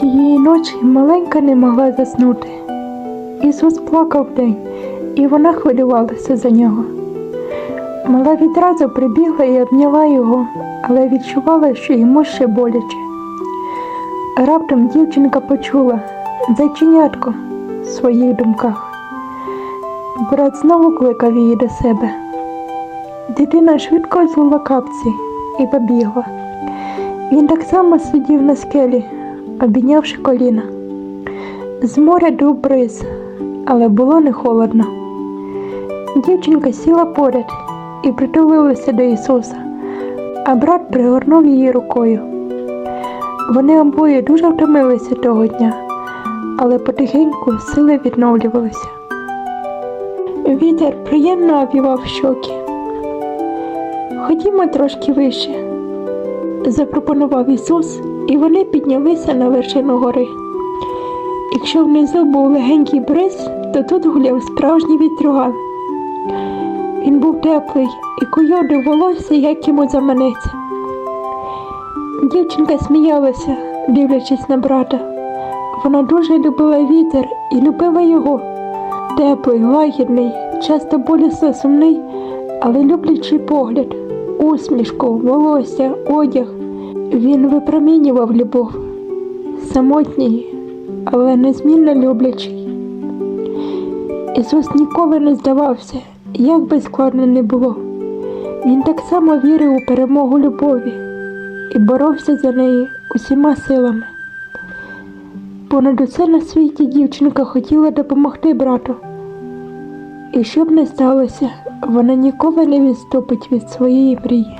Тієї ночі маленька не могла заснути. Ісус плакав день, і вона хвилювалася за нього. Мала відразу прибігла і обняла його, але відчувала, що йому ще боляче. Раптом дівчинка почула зайченятко в своїх думках. Брат знову кликав її до себе. Дитина швидко злила капці і побігла. Він так само сидів на скелі, обійнявши коліна. З моря дув бриз, але було не холодно. Дівчинка сіла поряд і притулилася до Ісуса, а брат пригорнув її рукою. Вони обоє дуже втомилися того дня, але потихеньку сили відновлювалися. Вітер приємно обівав щоки. Ходімо трошки вище, запропонував Ісус, і вони піднялися на вершину гори. Якщо внизу був легенький бриз, то тут гуляв справжній вітрюган. Він був теплий і куйодив волосся, як йому заманеться. Дівчинка сміялася, дивлячись на брата. Вона дуже любила вітер і любила його. Теплий, лагідний, часто болісно сумний, але люблячий погляд, усмішку, волосся, одяг. Він випромінював любов, самотній, але незмінно люблячий. Ісус ніколи не здавався, як би складно не було. Він так само вірив у перемогу любові і боровся за неї усіма силами. Понад усе на світі дівчинка хотіла допомогти брату. І що б не сталося, вона ніколи не відступить від своєї мрії.